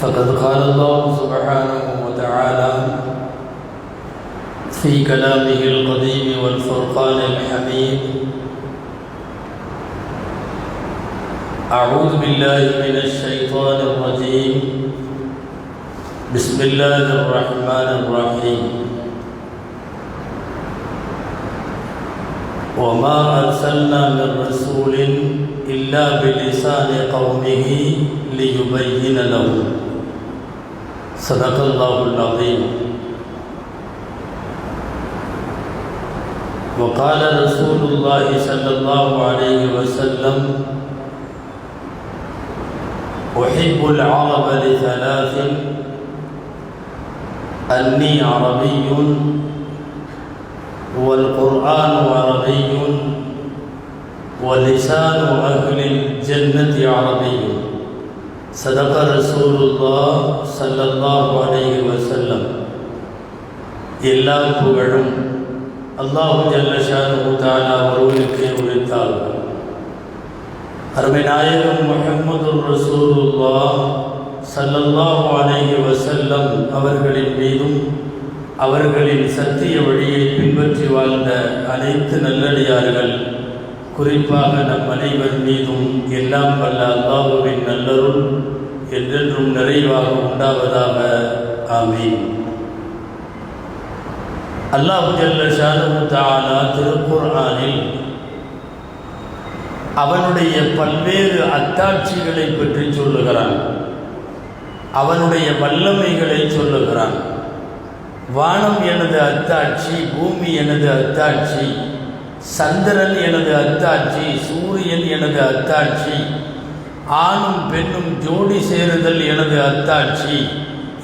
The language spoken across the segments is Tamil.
فقد قال الله سبحانه وتعالى في كلامه القديم والفرقان الحميد أعوذ بالله من الشيطان الرجيم. بسم الله الرحمن الرحيم. وما أرسلنا من رسول إلا بلسان قومه ليبين لهم صدق الله العظيم وقال رسول الله صلى الله عليه وسلم أحب العرب لثلاث أني عربي والقرآن عربي ولسان أهل الجنة عربي. صدق رسول الله صلى الله عليه وسلم எல்லா புகழும் அல்லாஹு ஜல்லஷானு தாலா ஒருவனுக்கே உரித்தால் அருமை நாயகம் முஹம்மது ரசூலுல்லா சல்லல்லாஹு அலைஹி வசல்லம் அவர்களின் மீதும் அவர்களின் சத்திய வழியை பின்பற்றி வாழ்ந்த அனைத்து நல்லடியார்கள் குறிப்பாக நம் அனைவர் மீதும் எல்லாம் வல்ல அல்லாஹுவின் நல்லருள் என்றென்றும் நிறைவாக உண்டாவதாக. ஆமீன். அல்லாஹு ஜல்ல ஷானு தாலா திருக்குர்ஆனில் அவனுடைய பல்வேறு அத்தாட்சிகளை பற்றி சொல்லுகிறான். அவனுடைய வல்லமைகளை சொல்லுகிறான். வானம் எனது அத்தாட்சி பூமி எனது அத்தாட்சி சந்திரன் எனது அத்தாட்சி சூரியன் எனது அத்தாட்சி ஆணும் பெண்ணும் ஜோடி சேருதல் எனது அத்தாட்சி.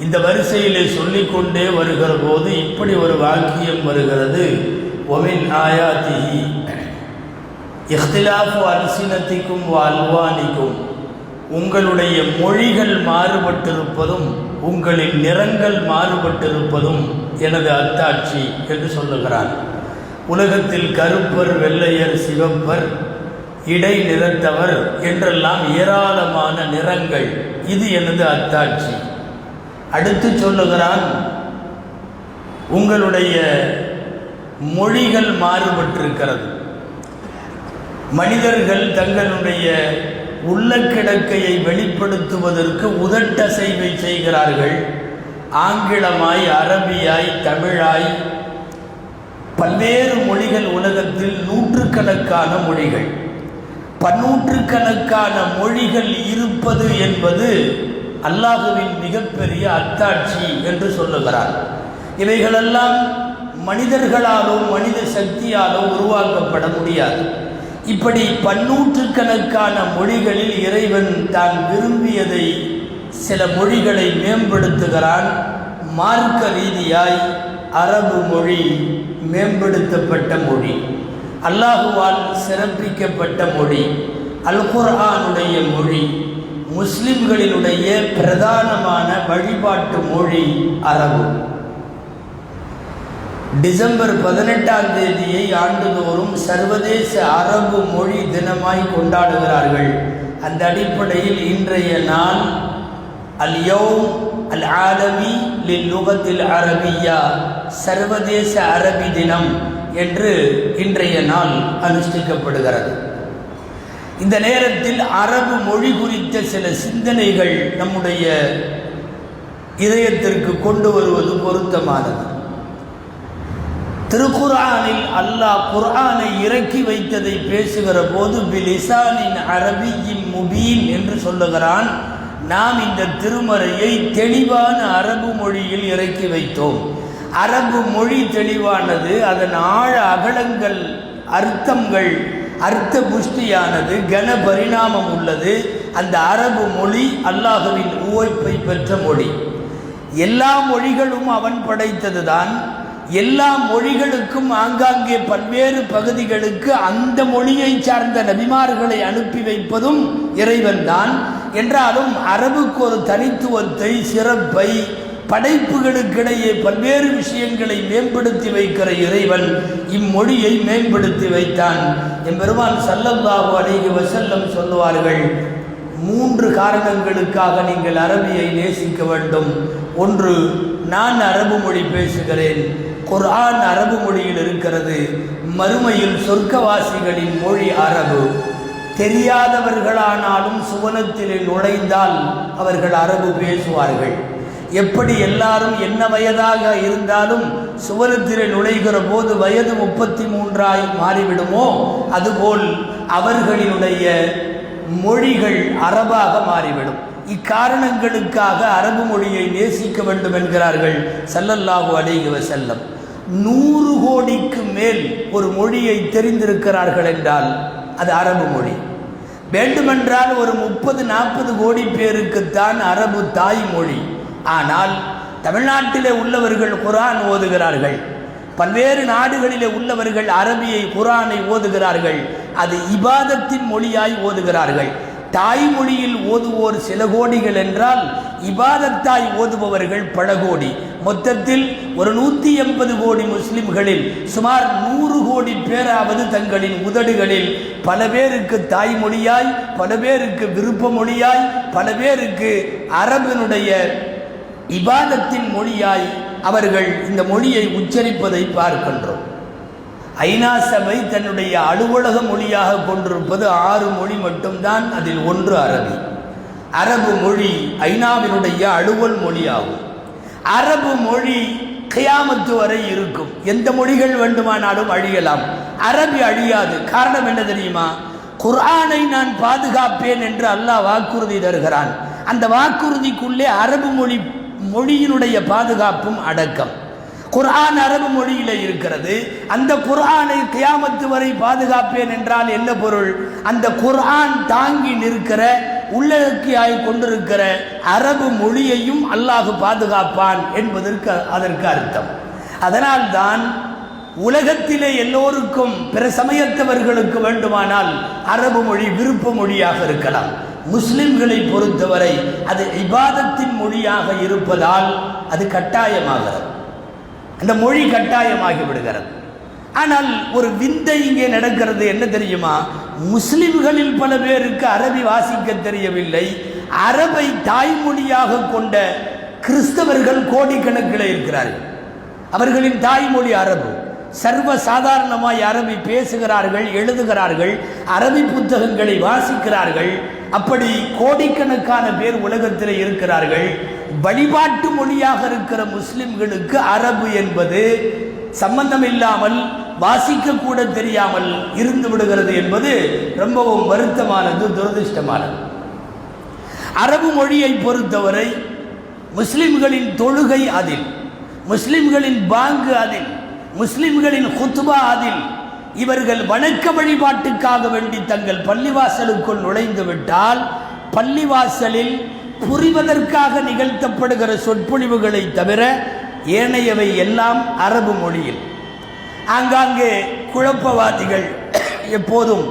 இந்த வரிசையிலே சொல்லிக்கொண்டே வருகிற போது இப்படி ஒரு வாக்கியம் வருகிறது. ஒமின் ஆயாத்திஹி இஃப்திலாஃபு அல்சினத்திக்கும் அல்வானிக்கும். உங்களுடைய மொழிகள் மாறுபட்டிருப்பதும் உங்களின் நிறங்கள் மாறுபட்டிருப்பதும் எனது அத்தாட்சி என்று சொல்லுகிறான். உலகத்தில் கருப்பர் வெள்ளையர் சிவப்பர் இடை நிறத்தவர் என்றெல்லாம் ஏராளமான நிறங்கள். இது எனது அத்தாட்சி. அடுத்து சொல்லுகிறான் உங்களுடைய மொழிகள் மாறுபட்டிருக்கிறது. மனிதர்கள் தங்களுடைய உள்ள கிடக்கையை வெளிப்படுத்துவதற்கு உதட்டசைவை செய்கிறார்கள். ஆங்கிலமாய் அரபியாய் தமிழாய் பல்வேறு மொழிகள் உலகத்தில் நூற்றுக்கணக்கான மொழிகள். பன்னூற்றுக்கணக்கான மொழிகள் இருப்பது என்பது அல்லாஹுவின் மிகப்பெரிய அத்தாட்சி என்று சொல்லுகிறார். இவைகளெல்லாம் மனிதர்களாலோ மனித சக்தியாலோ உருவாக்கப்பட முடியாது. இப்படி பன்னூற்றுக்கணக்கான மொழிகளில் இறைவன் தான் விரும்பியதை சில மொழிகளை மேம்படுத்துகிறான் மார்க்க ரீதியாய் அரபு மொழி மேம்படுத்தப்பட்ட மொழி. அல்லாஹுவால் சிறப்பிக்கப்பட்ட மொழி. அல் குர்ஆனுடைய மொழி. முஸ்லிம்களினுடைய பிரதானமான வழிபாட்டு மொழி அரபு. டிசம்பர் பதினெட்டாம் தேதியை ஆண்டுதோறும் சர்வதேச அரபு மொழி தினமாய் கொண்டாடுகிறார்கள். அந்த அடிப்படையில் இன்றைய நாள் அல் அல் ஆலமி லில்லுகத்தில் அரபியா சர்வதேச அரபி தினம் என்று இன்றைய நாள் அனுஷ்டிக்கப்படுகிறது. இந்த நேரத்தில் அரபு மொழி குறித்த சில சிந்தனைகள் நம்முடைய இதயத்திற்கு கொண்டு வருவது பொருத்தமானது. திருக்குர்ஆனில் அல்லாஹ் குர்ஆனை இறக்கி வைத்ததை பேசுகிற போது பிலிசானின் அரபியின் முபீன் என்று சொல்லுகிறான். நாம் இந்த திருமறையை தெளிவான அரபு மொழியில் இறக்கி வைத்தோம். அரபு மொழி தெளிவானது அதன் ஆழ அகலங்கள் அர்த்தங்கள் அர்த்த புஷ்டியானது கன பரிணாமம் உள்ளது. அந்த அரபு மொழி அல்லாஹுவின் உவைப்பை பெற்ற மொழி. எல்லா மொழிகளும் அவன் படைத்ததுதான். எல்லா மொழிகளுக்கும் ஆங்காங்கே பல்வேறு பகுதிகளுக்கு அந்த மொழியை சார்ந்த நபிமார்களை அனுப்பி வைப்பதும் இறைவன்தான். என்றாலும் அரபுக்கு ஒரு தனித்துவத்தை சிறப்பை படைப்புகளுக்கிடையே பல்வேறு விஷயங்களை மேம்படுத்தி வைக்கிற இறைவன் இம்மொழியை மேம்படுத்தி வைத்தான். எம்பெருமான் சல்லல்லாஹு அலைஹி வசல்லம் சொல்லுவார்கள் மூன்று காரணங்களுக்காக நீங்கள் அரபியை நேசிக்க வேண்டும். ஒன்று நான் அரபு மொழி பேசுகிறேன். குர்ஆன் அரபு மொழியில் இருக்கிறது. மறுமையில் சொர்க்கவாசிகளின் மொழி அரபு. தெரியாதவர்களானாலும் சுவனத்தில் நுழைந்தால் அவர்கள் அரபு பேசுவார்கள். எப்படி எல்லாரும் என்ன வயதாக இருந்தாலும் சுவனத்தில் நுழைகிற போது வயது முப்பத்தி மூன்றாய் மாறிவிடுமோ? அதுபோல் அவர்களினுடைய மொழிகள் அரபாக மாறிவிடும். இக்காரணங்களுக்காக அரபு மொழியை நேசிக்க வேண்டும் என்கிறார்கள் ஸல்லல்லாஹு அலைஹி செல்லம் நூறு கோடிக்கு மேல் ஒரு மொழியை தெரிந்திருக்கிறார்கள் என்றால் அது அரபு மொழி. வேண்டுமென்றால் ஒரு முப்பது நாற்பது கோடி பேருக்குத்தான் அரபு தாய்மொழி ஆனால் தமிழ்நாட்டிலே உள்ளவர்கள் குரான் ஓதுகிறார்கள். பல்வேறு நாடுகளிலே உள்ளவர்கள் அரபியை குரானை ஓதுகிறார்கள். அது இபாதத்தின் மொழியாய் ஓதுகிறார்கள். தாய்மொழியில் ஓதுவோர் சில கோடிகள் என்றால் இபாதத்தாய் ஓதுபவர்கள் பல கோடி. மொத்தத்தில் ஒரு நூற்றி எண்பது கோடி முஸ்லிம்களில் சுமார் நூறு கோடி பேராவது தங்களின் உதடுகளில் பல பேருக்கு தாய்மொழியாய் பல பேருக்கு விருப்ப மொழியாய் பல பேருக்கு அரபினுடைய இபாதத்தின் மொழியாய் அவர்கள் இந்த மொழியை உச்சரிப்பதை பார்க்கின்றோம். ஐநா சபை தன்னுடைய அலுவலக மொழியாக கொண்டிருப்பது ஆறு மொழி மட்டும்தான் அதில் ஒன்று அரபி. அரபு மொழி ஐநாவினுடைய அலுவல் மொழியாகும். அரபு மொழி கியாமத்து வரை இருக்கும். எந்த மொழிகள் வேண்டுமானாலும் அழியலாம். அரபி அழியாது. காரணம் என்ன தெரியுமா? குர்ஆனை நான் பாதுகாப்பேன் என்று அல்லாஹ் வாக்குறுதி தருகிறான். அந்த வாக்குறுதிக்குள்ளே அரபு மொழி மொழியினுடைய பாதுகாப்பும் அடக்கம். குர்ஆன் அரபு மொழியில் இருக்கிறது. அந்த குர்ஆனை கியாமத்து வரை பாதுகாப்பேன் என்றால் என்ன பொருள்? அந்த குர்ஆன் தாங்கி நிற்கிற உள்ளடக்கியாய் கொண்டிருக்கிற அரபு மொழியையும் அல்லாஹ் பாதுகாப்பான் என்பதற்கு அதற்கு அர்த்தம். அதனால்தான் உலகத்திலே எல்லோருக்கும் பிற சமயத்தவர்களுக்கு வேண்டுமானால் அரபு மொழி விருப்ப மொழியாக இருக்கலாம். முஸ்லிம்களை பொறுத்தவரை அது இபாதத்தின் மொழியாக இருப்பதால் அது கட்டாயமாகிறது. அந்த மொழி கட்டாயமாகி விடுகிறது. ஆனால் ஒரு விந்தை இங்கே நடக்கிறது என்ன தெரியுமா? முஸ்லிம்களில் பல பேருக்கு அரபி வாசிக்க தெரியவில்லை. அரபை தாய்மொழியாக கொண்ட கிறிஸ்தவர்கள் கோடிக்கணக்கில் இருக்கிறார்கள். அவர்களின் தாய்மொழி அரபு. சர்வ சாதாரணமாய் அரபி பேசுகிறார்கள் எழுதுகிறார்கள் அரபி புத்தகங்களை வாசிக்கிறார்கள். அப்படி கோடிக்கணக்கான பேர் உலகத்தில் இருக்கிறார்கள். வழிபாட்டு மொழியாக இருக்கிற முஸ்லிம்களுக்கு அரபு என்பது சம்பந்தம் இல்லாமல் வாசிக்க கூட தெரியாமல் இருந்து விடுகிறது என்பது ரொம்பவும் வருத்தமானது துரதிருஷ்டமானது. அரபு மொழியை பொறுத்தவரை முஸ்லிம்களின் தொழுகை அதில் முஸ்லிம்களின் பாங்கு அதில் முஸ்லிம்களின் குத்துபா அதில் இவர்கள் வணக்க வழிபாட்டுக்காக வேண்டி தங்கள் பள்ளிவாசலுக்குள் நுழைந்து விட்டால் பள்ளிவாசலில் புரிவதற்காக நிகழ்த்தப்படுகிற சொற்பொழிவுகளை தவிர ஏனையவை எல்லாம் அரபு மொழியில். ஆங்காங்கே குழப்பவாதிகள் எப்போதும்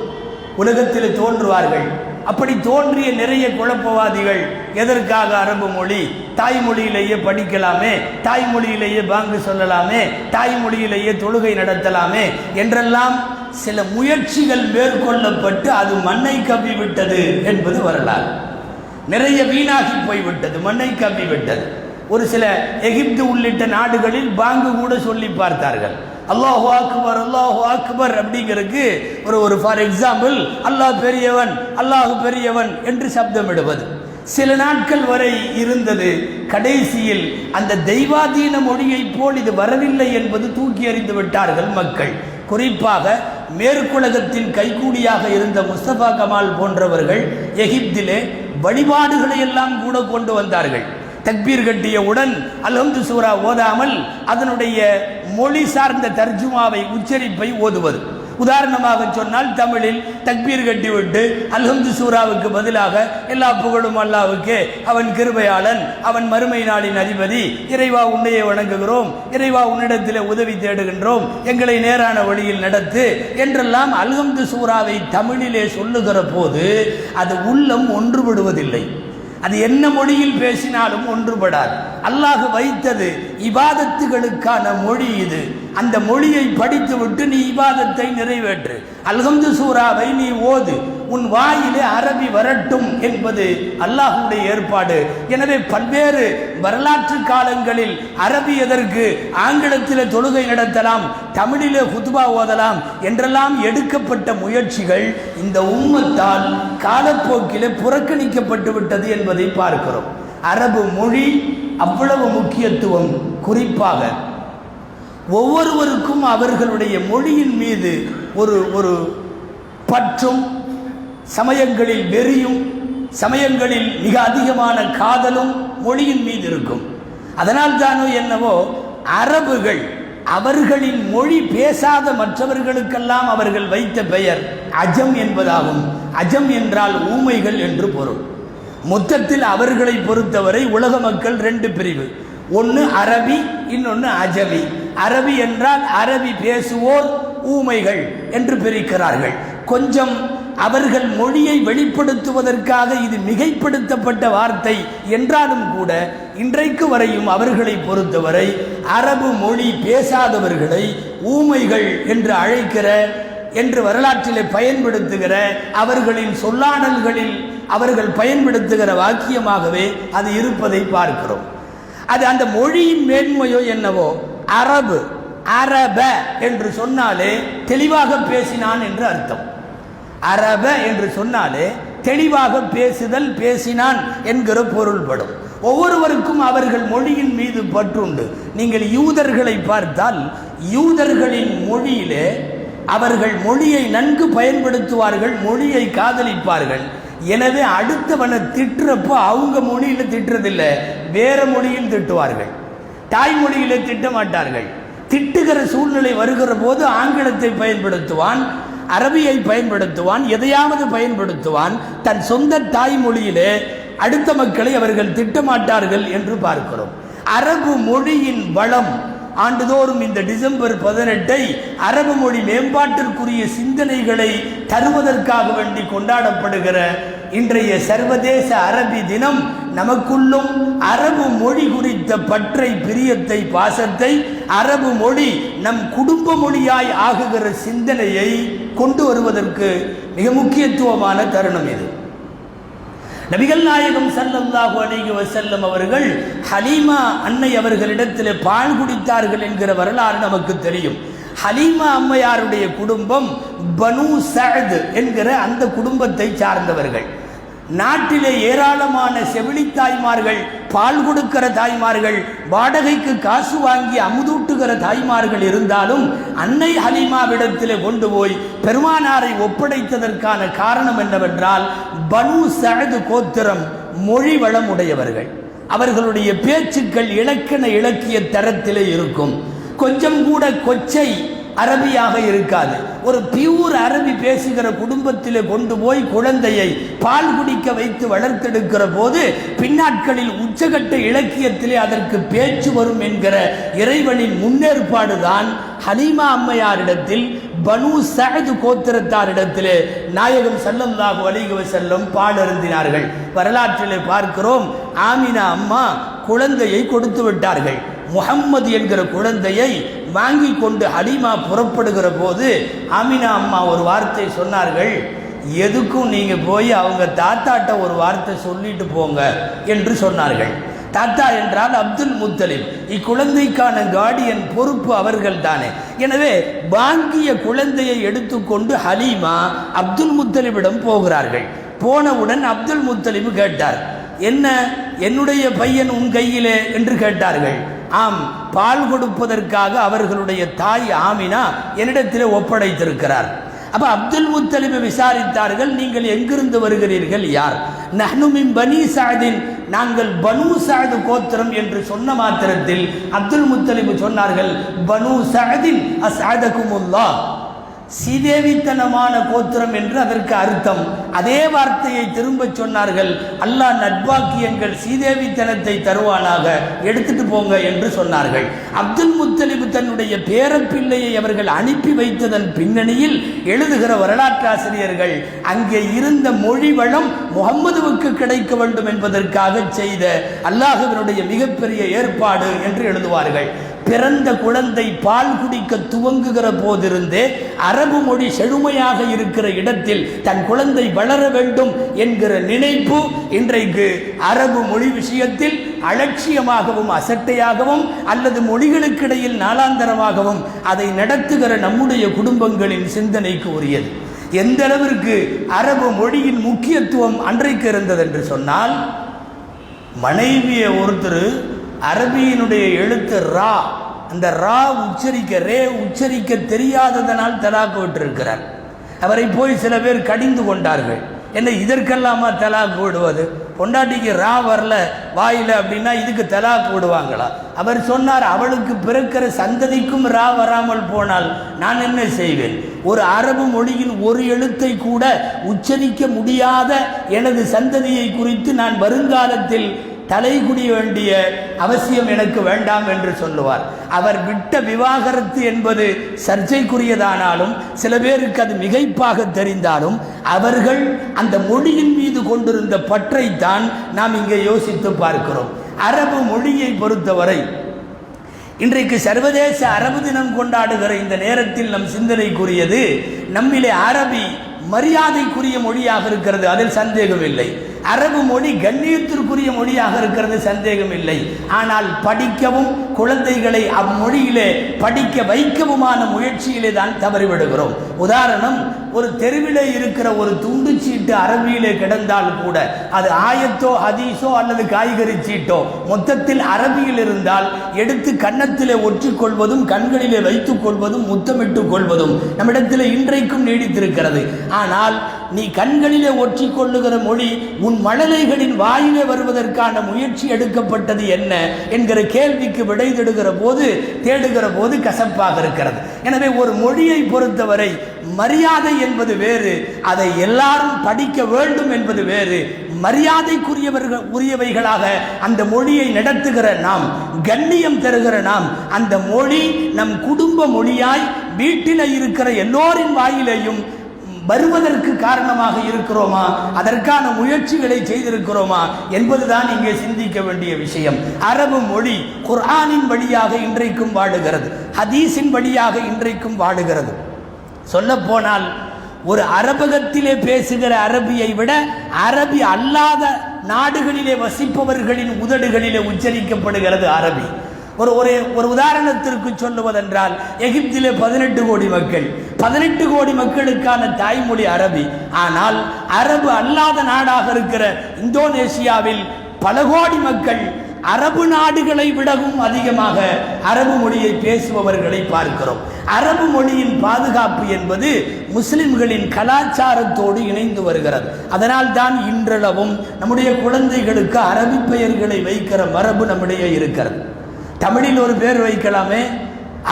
உலகத்தில் தோன்றுவார்கள். அப்படி தோன்றிய நிறைய குழப்பவாதிகள் எதற்காக அரபு மொழி? தாய்மொழியிலேயே படிக்கலாமே தாய்மொழியிலேயே பாங்கு சொல்லலாமே தாய்மொழியிலேயே தொழுகை நடத்தலாமே என்றெல்லாம் சில முயற்சிகள் மேற்கொள்ளப்பட்டு அது மண்ணை கவ்விவிட்டது என்பது வரலாறு. நிறைய வீணாகி போய்விட்டது மண்ணை கம்மி விட்டது ஒரு சில எகிப்து உள்ளிட்ட நாடுகளில் பாங்கு கூட சொல்லி பார்த்தார்கள். அல்லாஹு அக்பர் அல்லாஹு அக்பர் அப்படிங்கிறதுக்கு ஒரு ஒரு ஃபார் எக்ஸாம்பிள் அல்லாஹ் பெரியவன் அல்லாஹு பெரியவன் என்று சப்தமிடுவது. சில நாட்கள் வரை இருந்தது கடைசியில் அந்த தெய்வாதீன மொழியைப் போல் இது வரவில்லை என்பது தூக்கி எறிந்து விட்டார்கள் மக்கள். குறிப்பாக மேற்குலகத்தின் கைகூடியாக இருந்த முஸ்தபா கமால் போன்றவர்கள் எகிப்திலே வழிபாடுகளை எல்லாம் கூட கொண்டு வந்தார்கள். தக்பீர் கட்டியவுடன் அல்ஹம்து சூரா ஓதாமல் அதனுடைய மொழி சார்ந்த தர்ஜுமாவை உச்சரிப்பை ஓதுவது. உதாரணமாக சொன்னால் தமிழில் தக்பீர் கட்டிவிட்டு அல்ஹம்து சூராவுக்கு பதிலாக எல்லா புகழும் அல்லாவுக்கே அவன் கிருபையாளன் அவன் மறுமை நாளின் அதிபதி. இறைவா உன்னையே வணங்குகிறோம். இறைவா உன்னிடத்தில் உதவி தேடுகின்றோம். எங்களை நேரான வழியில் நடத்து என்றெல்லாம் அல்ஹம்து சூராவை தமிழிலே சொல்லுகிற போது அது உள்ளம் ஒன்றுபடுவதில்லை அது என்ன மொழியில் பேசினாலும் ஒன்றுபடாது. அல்லாஹ் வைத்தது இபாதத்துகளுக்கான மொழி இது. அந்த மொழியை படித்துவிட்டு நீ இபாதத்தை நிறைவேற்று. அல்ஹம்து சூராவை நீ ஓது. உன் வாயிலே அரபி வரட்டும் என்பது அல்லாஹுடைய ஏற்பாடு. எனவே பல்வேறு வரலாற்று காலங்களில் அரபி எதற்கு ஆங்கிலத்தில் தொழுகை நடத்தலாம் தமிழிலே ஹுதுபா ஓதலாம் என்றெல்லாம் எடுக்கப்பட்ட முயற்சிகள் இந்த உம்மத்தால் காலப்போக்கிலே புறக்கணிக்கப்பட்டு விட்டது என்பதை பார்க்கிறோம். அரபு மொழி அவ்வளவு முக்கியத்துவம் குறிப்பாக ஒவ்வொருவருக்கும் அவர்களுடைய மொழியின் மீது ஒரு ஒரு பற்றும் சமயங்களில் வெறியும் சமயங்களில் மிக அதிகமான காதலும் மொழியின் மீது இருக்கும். அதனால் தானோ என்னவோ அரபுகள் அவர்களின் மொழி பேசாத மற்றவர்களுக்கெல்லாம் அவர்கள் வைத்த பெயர் அஜம் என்பதாகும். அஜம் என்றால் ஊமைகள் என்று பொருள். மொத்தத்தில் அவர்களை பொறுத்தவரை உலக மக்கள் ரெண்டு பிரிவு. ஒன்று அரபி இன்னொன்று அஜமி அரபி என்றால் அரபி பேசுவோர் ஊமைகள் என்று பிரிக்கிறார்கள். கொஞ்சம் அவர்கள் மொழியை வெளிப்படுத்துவதற்காக இது மிகைப்படுத்தப்பட்ட வார்த்தை என்றாலும் கூட இன்றைக்கு வரையும் அவர்களை பொறுத்தவரை அரபு மொழி பேசாதவர்களை ஊமைகள் என்று அழைக்கிற என்று வரலாற்றிலே பயன்படுத்துகிற அவர்களின் சொல்லாடல்களில் அவர்கள் பயன்படுத்துகிற வாக்கியமாகவே அது இருப்பதை பார்க்கிறோம். அது அந்த மொழியின் மேன்மையோ என்னவோ அரபு அரப என்று சொன்னாலே தெளிவாக பேசினான் என்று அர்த்தம். அரப என்று சொன்னாலே தெளிவாக பேசுதல் பேசினான் என்கிற பொருள்படும். ஒவ்வொருவருக்கும் அவர்கள் மொழியின் மீது பற்றுண்டு. நீங்கள் யூதர்களை பார்த்தால் யூதர்களின் மொழியிலே அவர்கள் மொழியை நன்கு பயன்படுத்துவார்கள் மொழியை காதலிப்பார்கள். எனவே அடுத்தவனை திட்டுறப்போ அவங்க மொழியில் திட்டுறதில்லை வேற மொழியில் திட்டுவார்கள். தாய்மொழியில் திட்ட மாட்டார்கள் திட்டுகிற சூழ்நிலை வருகிற போது ஆங்கிலத்தை பயன்படுத்துவான் அரபியை பயன்படுத்துவான் எதையாவது பயன்படுத்துவான் தன் சொந்த தாய்மொழியிலே அடுத்த மக்களை அவர்கள் திட்டமாட்டார்கள் என்று பார்க்கிறோம். அரபு மொழியின் வளம் ஆண்டுதோறும் இந்த டிசம்பர் பதினெட்டை அரபு மொழி மேம்பாட்டிற்குரிய சிந்தனைகளை தருவதற்காக வேண்டி கொண்டாடப்படுகிற இன்றைய சர்வதேச அரபி தினம் நமக்குள்ளும் அரபு மொழி குறித்த பற்றை பிரியத்தை பாசத்தை அரபு மொழி நம் குடும்ப மொழியாய் ஆகுகிற சிந்தனையை கொண்டு வருவதற்கு மிக முக்கியத்துவமான தருணம் இது. நபிகள் நாயகம் சல்லல்லாஹு அலைஹி வசல்லம் அவர்கள் ஹலீமா அன்னை அவர்களிடத்தில் பால் குடித்தார்கள் என்கிற வரலாறு நமக்கு தெரியும். ஹலீமா அம்மையாருடைய குடும்பம் பனு சஹத் என்கிற அந்த குடும்பத்தை சார்ந்தவர்கள். நாட்டிலே ஏராளமான செவிலி தாய்மார்கள் பால் கொடுக்கிற தாய்மார்கள் வாடகைக்கு காசு வாங்கி அமுதூட்டுகிற தாய்மார்கள் இருந்தாலும் அன்னை ஹலீமாவிடத்திலே கொண்டு போய் பெருமானாரை ஒப்படைத்ததற்கான காரணம் என்னவென்றால் பனு சழது கோத்திரம் மொழி வளம் உடையவர்கள் அவர்களுடைய பேச்சுக்கள் இலக்கண இலக்கிய தரத்திலே இருக்கும். கொஞ்சம் கூட கொச்சை அரபியாக இருக்காது. ஒரு பியூர் அரபி பேசுகிற குடும்பத்திலே கொண்டு போய் குழந்தையை பால் குடிக்க வைத்து வளர்த்தெடுக்கிற போது பின்னாட்களில் உச்சகட்ட இலக்கியத்திலே அதற்கு பேச்சு வரும் என்கிற இறைவனின் முன்னேற்பாடுதான் ஹலீமா அம்மையாரிடத்தில் பனு சஅது கோத்திரத்தாரிடத்திலே நாயகம் ஸல்லல்லாஹு அலைஹி செல்லும் பால் அருந்தினார்கள். வரலாற்றிலே பார்க்கிறோம் ஆமினா அம்மா குழந்தையை கொடுத்து விட்டார்கள். முகம்மது என்கிற குழந்தையை வாங்கி கொண்டு ஹலீமா புறப்படுகிற போது அமினா அம்மா ஒரு வார்த்தை சொன்னார்கள் எதுக்கும் நீங்கள் போய் அவங்க தாத்தாட்ட ஒரு வார்த்தை சொல்லிட்டு போங்க என்று சொன்னார்கள். தாத்தா என்றால் அப்துல் முத்தலிப் இக்குழந்தைக்கான கார்டியன் பொறுப்பு அவர்கள் தானே. எனவே வாங்கிய குழந்தையை எடுத்துக்கொண்டு ஹலீமா அப்துல் முத்தலிபிடம் போகிறார்கள். போனவுடன் அப்துல் முத்தலிப் கேட்டார் என்ன என்னுடைய பையன் உன் கையிலே? என்று கேட்டார்கள். ஆம் பால் கொடுப்பதற்காக அவர்களுடைய தாய் ஆமினா என்னிடத்தில் ஒப்படைத்திருக்கிறார். அப்ப அப்துல் முத்தலிபை விசாரித்தார்கள் நீங்கள் எங்கிருந்து வருகிறீர்கள் யார்? நஹ்னுமின் பனி சாதின் நாங்கள் பனு சாது கோத்திரம் என்று சொன்ன மாத்திரத்தில் அப்துல் முத்தலிபு சொன்னார்கள் பனு சாதின் அசாதகுமுல்லா சீதேவித்தனமான கோத்திரம் என்று அதற்கு அர்த்தம். அதே வார்த்தையை திரும்ப சொன்னார்கள். அல்லாஹ் நட்பாக்கியங்கள் சீதேவித்தனத்தை தருவானாக. எடுத்துட்டு போங்க என்று சொன்னார்கள். அப்துல் முத்தலிபு தன்னுடைய பேரப்பிள்ளையை அவர்கள் அனுப்பி வைத்ததன் பின்னணியில் எழுதுகிற வரலாற்றாசிரியர்கள் அங்கே இருந்த மொழி வளம் முகம்மதுவுக்கு கிடைக்க வேண்டும் என்பதற்காக செய்த அல்லாஹுவினுடைய மிகப்பெரிய ஏற்பாடு என்று எழுதுவார்கள். பிறந்த குழந்தை பால் குடிக்க துவங்குகிற போதிருந்தே அரபு மொழி செழுமையாக இருக்கிற இடத்தில் தன் குழந்தை வளர வேண்டும் என்கிற நினைப்பு இன்றைக்கு அரபு மொழி விஷயத்தில் அலட்சியமாகவும் அசட்டையாகவும் அல்லது மொழிகளுக்கிடையில் நாளாந்தரமாகவும் அதை நடத்துகிற நம்முடைய குடும்பங்களின் சிந்தனைக்கு உரியது. எந்த அளவிற்கு அரபு மொழியின் முக்கியத்துவம் அன்றைக்கு இருந்தது என்று சொன்னால் மனைவியை ஒருத்தர் அரபியினுடைய எழுத்து ரா. அந்த ரா உச்சரிக்க ரே உச்சரிக்க தெரியாததனால் தலாக்கு விட்டிருக்கிறார். அவரை போய் சில பேர் கடிந்து கொண்டார்கள். என்ன இதற்கெல்லாமா தலாக்கு விடுவது? பொண்டாட்டிக்கு ரா வரல வாயில் அப்படின்னா இதுக்கு தலாக்கு விடுவாங்களா? அவர் சொன்னார் அவளுக்கு பிறக்கிற சந்ததிக்கும் ரா வராமல் போனால் நான் என்ன செய்வேன்? ஒரு அரபு மொழியின் ஒரு எழுத்தை கூட உச்சரிக்க முடியாத எனது சந்ததியை குறித்து நான் வருங்காலத்தில் தலைகுடி வேண்டிய அவசியம் எனக்கு வேண்டாம் என்று சொல்லுவார். அவர் விட்ட விவாகரத்து என்பது சர்ச்சைக்குரியதானாலும் சில பேருக்கு அது மிகைப்பாக தெரிந்தாலும் அவர்கள் அந்த மொழியின் மீது கொண்டிருந்த பற்றைத்தான் நாம் இங்கே யோசித்து பார்க்கிறோம். அரபு மொழியை பொறுத்தவரை இன்றைக்கு சர்வதேச அரபு தினம் கொண்டாடுகிற இந்த நேரத்தில் நம் சிந்தனைக்குரியது நம்மிலே அரபி மரியாதைக்குரிய மொழியாக இருக்கிறது அதில் சந்தேகமில்லை. அரபு மொழி கண்ணியத்திற்குரிய மொழியாக இருக்கிறது சந்தேகம் இல்லை ஆனால் படிக்கவும் குழந்தைகளை அம்மொழியிலே படிக்க வைக்கவுமான முயற்சியிலே தான் தவறிவிடுகிறோம். உதாரணம் ஒரு தெருவிலே இருக்கிற ஒரு துண்டு சீட்டு அரபியிலே கிடந்தால் கூட அது ஆயத்தோ ஹதீஸோ அல்லது காய்கறி சீட்டோ மொத்தத்தில் அரபியில் இருந்தால் எடுத்து கன்னத்திலே ஒற்றிக்கொள்வதும் கண்களிலே வைத்துக் கொள்வதும் முத்தமிட்டுக் கொள்வதும் நம்மிடத்தில் இன்றைக்கும் நீடித்திருக்கிறது. ஆனால் நீ கண்களிலே ஒற்றிக்கொள்ளுகிற மொழி உன் மழலைகளின் வாயிலே வருவதற்கான முயற்சி எடுக்கப்பட்டது என்ன என்கிற கேள்விக்கு விடை தேடுகிற போது தேடுகிற போது கசப்பாக இருக்கிறது. எனவே ஒரு மொழியை பொறுத்தவரை மரியாதை என்பது வேறு அதை எல்லாரும் படிக்க வேண்டும் என்பது வேறு. மரியாதைக்குரியவர்கள் உரியவைகளாக அந்த மொழியை நடத்துகிற நாம் கண்ணியம் தருகிற நாம் அந்த மொழி நம் குடும்ப மொழியாய் வீட்டில் இருக்கிற எல்லோரின் வாயிலையும் வருவதற்கு காரணமாக இருக்கிறோமா? அதற்கான முயற்சிகளை செய்திருக்கிறோமா? என்பதுதான் இங்கே சிந்திக்க வேண்டிய விஷயம். அரபு மொழி குர்ஆனின் வழியாக இன்றைக்கும் வாழுகிறது ஹதீஸின் வழியாக இன்றைக்கும் வாழுகிறது சொல்லப்போனால் ஒரு அரபகத்திலே பேசுகிற அரபியை விட அரபி அல்லாத நாடுகளிலே வசிப்பவர்களின் உதடுகளிலே உச்சரிக்கப்படுகிறது அரபி. ஒரு ஒரு ஒரு உதாரணத்திற்கு சொல்லுவதென்றால் எகிப்திலே பதினெட்டு கோடி மக்கள். பதினெட்டு கோடி மக்களுக்கான தாய்மொழி அரபி. ஆனால் அரபு அல்லாத நாடாக இருக்கிற இந்தோனேசியாவில் பல கோடி மக்கள் அரபு நாடுகளை விடவும் அதிகமாக அரபு மொழியை பேசுபவர்களை பார்க்கிறோம். அரபு மொழியின் பாதுகாப்பு என்பது முஸ்லிம்களின் கலாச்சாரத்தோடு இணைந்து வருகிறது. அதனால் தான் இன்றளவும் நம்முடைய குழந்தைகளுக்கு அரபி பெயர்களை வைக்கிற மரபு நம்முடைய இருக்கிறது. தமிழில் ஒரு பேர் வைக்கலாமே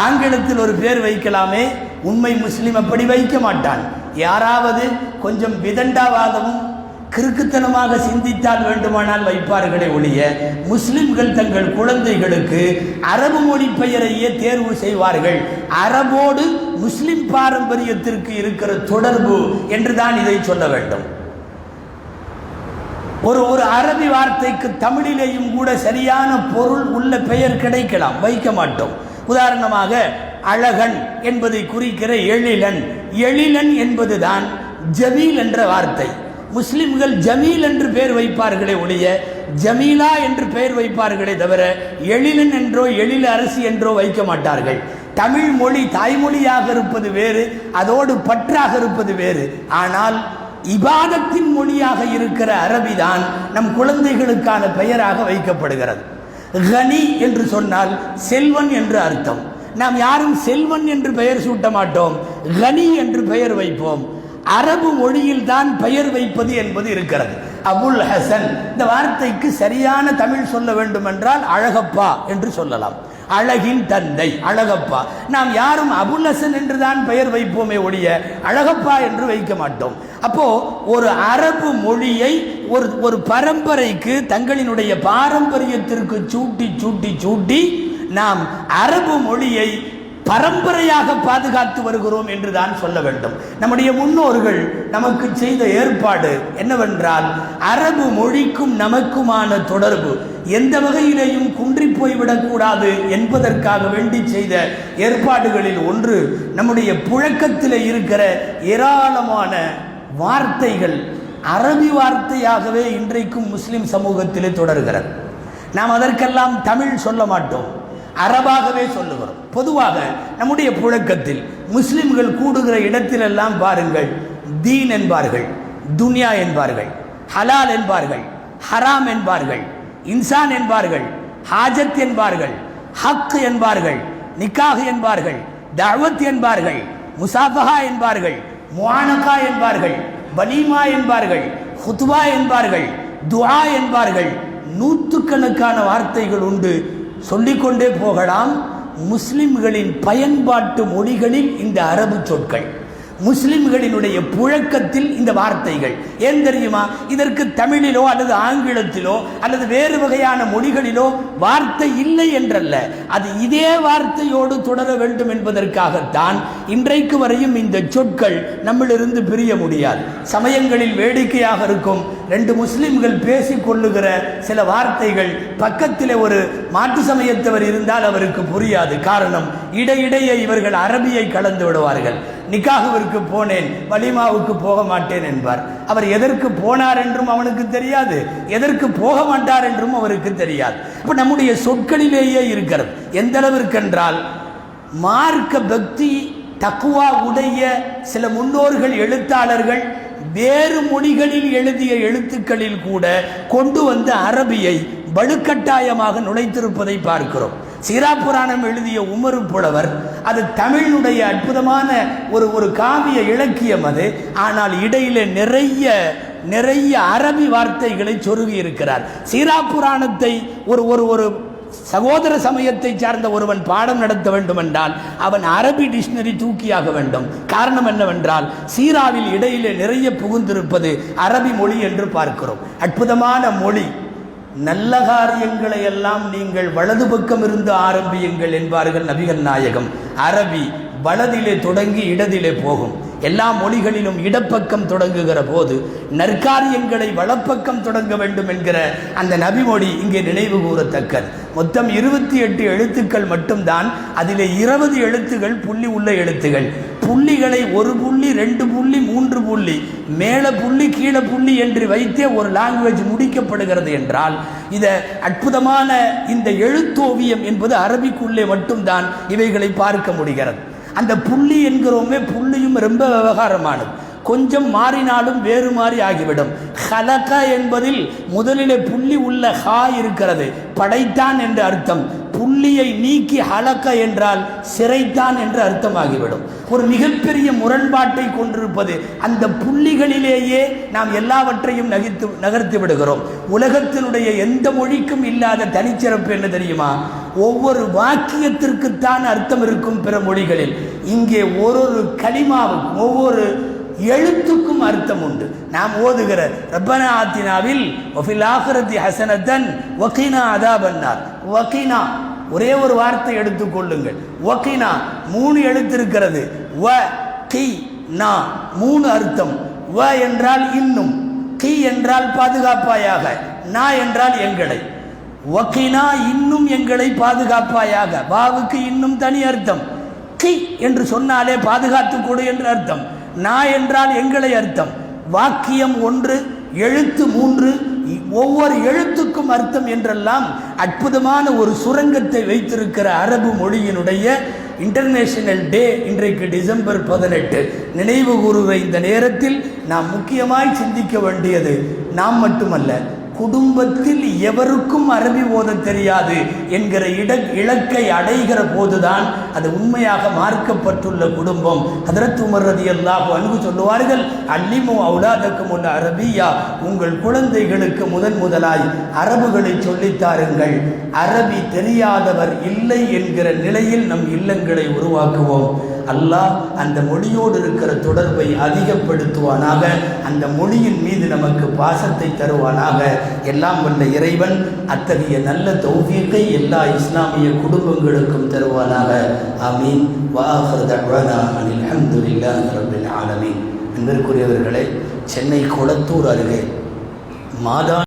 ஆங்கிலத்தில் ஒரு பேர் வைக்கலாமே உண்மை முஸ்லீம் அப்படி வைக்க மாட்டான். யாராவது கொஞ்சம் விதண்டாவாதமும் கிறுக்குத்தனமாக சிந்தித்தால் வேண்டுமானால் வைப்பார்களே ஒழிய முஸ்லிம்கள் தங்கள் குழந்தைகளுக்கு அரபு மொழி பெயரையே தேர்வு செய்வார்கள். அரபோடு முஸ்லிம் பாரம்பரியத்திற்கு இருக்கிற தொடர்பு என்றுதான் இதை சொல்ல வேண்டும். ஒரு ஒரு அரபி வார்த்தைக்கு தமிழிலேயும் கூட சரியான பொருள் உள்ள பெயர் கிடைக்கலாம். வைக்க மாட்டோம். உதாரணமாக அழகன் என்பதை குறிக்கிற எழிலன். எழிலன் என்பதுதான் ஜமீல் என்ற வார்த்தை. முஸ்லிம்கள் ஜமீல் என்று பெயர் வைப்பார்களே ஒழிய ஜமீலா என்று பெயர் வைப்பார்களே தவிர எழிலன் என்றோ எழில் அரசி என்றோ வைக்க மாட்டார்கள். தமிழ் மொழி தாய்மொழியாக இருப்பது வேறு அதோடு பற்றாக இருப்பது வேறு. ஆனால் இபாதத்தின் மொழியாக இருக்கிற அரபிதான் நம் குழந்தைகளுக்கான பெயராக வைக்கப்படுகிறது. கனி என்று சொன்னால் செல்வன் என்று அர்த்தம். நாம் யாரும் செல்வன் என்று பெயர் சூட்ட மாட்டோம். கனி என்று பெயர் வைப்போம். அரபு மொழியில் தான் பெயர் வைப்பது என்பது இருக்கிறது. அபுல் ஹசன் இந்த வார்த்தைக்கு சரியான தமிழ் சொல்ல வேண்டுமென்றால் அழகப்பா என்று சொல்லலாம். அழகின் தந்தை. அழகப்பா. நாம் யாரும் அபுலசன் என்றுதான் என்று தான் பெயர் வைப்போமே ஒழிய அழகப்பா என்று வைக்க மாட்டோம். அப்போ ஒரு அரபு மொழியை ஒரு ஒரு பரம்பரைக்கு தங்களினுடைய பாரம்பரியத்திற்கு சூட்டி சூட்டி சூட்டி நாம் அரபு மொழியை பரம்பரையாக பாதுகாத்து வருகிறோம் என்று தான் சொல்ல வேண்டும். நம்முடைய முன்னோர்கள் நமக்கு செய்த ஏற்பாடு என்னவென்றால் அரபு மொழிக்கும் நமக்குமான தொடர்பு. எந்த வகையிலேயும் குன்றி போய்விடக்கூடாது என்பதற்காக வேண்டி செய்த ஏற்பாடுகளில் ஒன்று நம்முடைய புழக்கத்தில் இருக்கிற ஏராளமான வார்த்தைகள் அரபி வார்த்தையாகவே இன்றைக்கும் முஸ்லிம் சமூகத்திலே தொடர்கிறது. நாம் அதற்கெல்லாம் தமிழ் சொல்ல மாட்டோம் அரபாகவே சொல்லுகிறோம். பொதுவாக நம்முடைய புழக்கத்தில் முஸ்லிம்கள் கூடுகிற இடத்திலெல்லாம் பாருங்கள் தீன் என்பார்கள் துன்யா என்பார்கள் ஹலால் என்பார்கள் ஹராம் என்பார்கள் இன்சான் என்பார்கள் ஹாஜத் என்பார்கள் ஹக் என்பார்கள் நிக்காஹ் என்பார்கள் தாவத் என்பார்கள் முசாஃபஹா என்பார்கள் முவானகா என்பார்கள் வலீமா என்பார்கள் ஹுத்வா என்பார்கள் துவா என்பார்கள். நூற்றுக்கணக்கான வார்த்தைகள் உண்டு. சொல்லிக்கொண்டே போகலாம். முஸ்லிம்களின் பயன்பாட்டு மொழிகளில் இந்த அரபு சொற்கள். முஸ்லிம்களினுடைய புழக்கத்தில் இந்த வார்த்தைகள். ஏன் தெரியுமா? இதற்கு தமிழிலோ அல்லது ஆங்கிலத்திலோ அல்லது வேறு வகையான மொழிகளிலோ வார்த்தை இல்லை என்றல்ல. அது இதே வார்த்தையோடு தொடர வேண்டும் என்பதற்காகத்தான் இன்றைக்கு வரையும் இந்த சொற்கள் நம்மிலிருந்து பிரிய முடியாது. சமயங்களில் வேடிக்கையாக இருக்கும் ரெண்டு முஸ்லிம்கள் பேசி கொள்ளுகிற சில வார்த்தைகள் பக்கத்தில் ஒரு மாற்று சமயத்தவர் இருந்தால் அவருக்கு புரியாது. காரணம் இடையிடையே இவர்கள் அரபியை கலந்து விடுவார்கள். நிக்காகுவிற்கு போனேன் வலிமாவுக்கு போக மாட்டேன் என்பார். அவர் எதற்கு போனார் என்றும் அவனுக்கு தெரியாது. எதற்கு போக மாட்டார் என்றும் அவருக்கு தெரியாது. இப்போ நம்முடைய சொற்களிலேயே இருக்கிறது. எந்த அளவிற்கென்றால் மார்க்க பக்தி தக்குவா உடைய சில முன்னோர்கள் எழுத்தாளர்கள் வேறு மொழிகளில் எழுதிய எழுத்துக்களில் கூட கொண்டு வந்த அரபியை வலுக்கட்டாயமாக நுழைத்திருப்பதை பார்க்கிறோம். சீரா புராணம் எழுதிய உமரு புலவர் அது தமிழுடைய அற்புதமான ஒரு ஒரு காவிய இலக்கியம் அது. ஆனால் இடையிலே நிறைய நிறைய அரபி வார்த்தைகளை சொருகி இருக்கிறார் சீரா புராணத்தை ஒரு ஒரு ஒரு சகோதர சமயத்தை சார்ந்த ஒருவன் பாடம் நடத்த வேண்டுமென்றால் அவன் அரபி டிக்ஷனரி தூக்கியாக வேண்டும். காரணம் என்னவென்றால் சீராவில் இடையிலே நிறைய புகுந்திருப்பது அரபி மொழி என்று பார்க்கிறோம். அற்புதமான மொழி. நல்ல காரியங்களை எல்லாம் நீங்கள் வலது பக்கம் இருந்து ஆரம்பியுங்கள் என்பார்கள் நபிகள் நாயகம். அரபி வலதிலே தொடங்கி இடதிலே போகும். எல்லா மொழிகளிலும் இடப்பக்கம் தொடங்குகிற போது நற்காரியங்களை வலப்பக்கம் தொடங்க வேண்டும் என்கிற அந்த நபிமொழி இங்கே நினைவு கூறத்தக்கது. மொத்தம் இருபத்தி எட்டு எழுத்துக்கள் மட்டும்தான் அதிலே இருபது எழுத்துகள் புள்ளி உள்ள எழுத்துகள். புள்ளிகளை ஒரு புள்ளி ரெண்டு புள்ளி மூன்று புள்ளி மேலே புள்ளி கீழே புள்ளி என்று வைத்தே ஒரு லாங்குவேஜ் முடிக்கப்படுகிறது என்றால் இத அற்புதமான இந்த எழுத்தோவியம் என்பது அரபிக்குள்ளே மட்டும்தான் இவைகளை பார்க்க முடிகிறது. அந்த புள்ளி என்கிறோமே புள்ளியும் ரொம்ப விவகாரமானது. கொஞ்சம் மாறினாலும் வேறு மாறி ஆகிவிடும். ஹலக என்பதில் முதலிலே புள்ளி உள்ள ஹா இருக்கிறது. படைத்தான் என்று அர்த்தம். புள்ளியை நீக்கி ஹலக்க என்றால் சிறைத்தான் என்று அர்த்தமாகிவிடும். ஒரு மிகப்பெரிய முரண்பாட்டை கொண்டிருப்பது அந்த புள்ளிகளிலேயே நாம் எல்லாவற்றையும் நகித்து நகர்த்தி விடுகிறோம். உலகத்தினுடைய எந்த மொழிக்கும் இல்லாத தனிச்சிறப்பு என்ன தெரியுமா? ஒவ்வொரு வாக்கியத்திற்குத்தான் அர்த்தம் இருக்கும் பிற மொழிகளில். இங்கே ஒரு ஒரு களிமாவுக்கும் ஒவ்வொரு எழுத்துக்கும் அர்த்தம் உண்டு. நாம் ஓதுகிற ரப்பன ஆத்தினாவில் ஒஃபில் ஹசனத்தன் ஹசனத்தன் அதா பண்ணார் ஒகினா ஒரே ஒரு வார்த்தை எடுத்துக்கொள்ளுங்கள் ஒகினா மூணு எழுத்து இருக்கிறது. வ கி நா மூணு அர்த்தம். வ என்றால் இன்னும் கி என்றால் பாதுகாப்பாயாக நா என்றால் எங்களை. வக்கீனா இன்னும் எங்களை பாதுகாப்பாயாக. வாவுக்கு இன்னும் தனி அர்த்தம். கி என்று சொன்னாலே பாதுகாத்து கொடு என்று அர்த்தம். நா என்றால் எங்களை அர்த்தம். வாக்கியம் ஒன்று எழுத்து மூன்று ஒவ்வொரு எழுத்துக்கும் அர்த்தம் என்றெல்லாம் அற்புதமான ஒரு சுரங்கத்தை வைத்திருக்கிற அரபு மொழியினுடைய இன்டர்நேஷனல் டே இன்றைக்கு டிசம்பர் பதினெட்டு. நினைவு கூறுகிற இந்த நேரத்தில் நாம் முக்கியமாய் சிந்திக்க வேண்டியது நாம் மட்டுமல்ல குடும்பத்தில் எவருக்கும் அரபி ஓத தெரியாது என்கிற இட இலக்கை அடைகிற போதுதான் அது உண்மையாக மார்க்கப்பட்டுள்ள குடும்பம். ஹதரத் உமர் ரதி அல்லாஹ் அன்பு சொல்லுவார்கள் அல்லிமோ அவுலாதக்கும் உள்ள அரபியா. உங்கள் குழந்தைகளுக்கு முதன் முதலாய் அரபுகளை சொல்லித்தாருங்கள் அரபி தெரியாதவர் இல்லை என்கிற நிலையில் நம் இல்லங்களை உருவாக்குவோம். அல்லாஹ் அந்த மொழியோடு இருக்கிற தொடர்பை அதிகப்படுத்துவானாக அந்த மொழியின் மீது நமக்கு பாசத்தை தருவானாக. எல்லாம் வந்த இறைவன் அத்தகைய நல்ல தௌஃபீக்கை எல்லா இஸ்லாமிய குடும்பங்களுக்கும் தருவானாக. ஆமீன். வாஹர் தக்வானா ஆலமீன். அன்பிற்குரியவர்களே சென்னை குளத்தூர் அருகே மாதா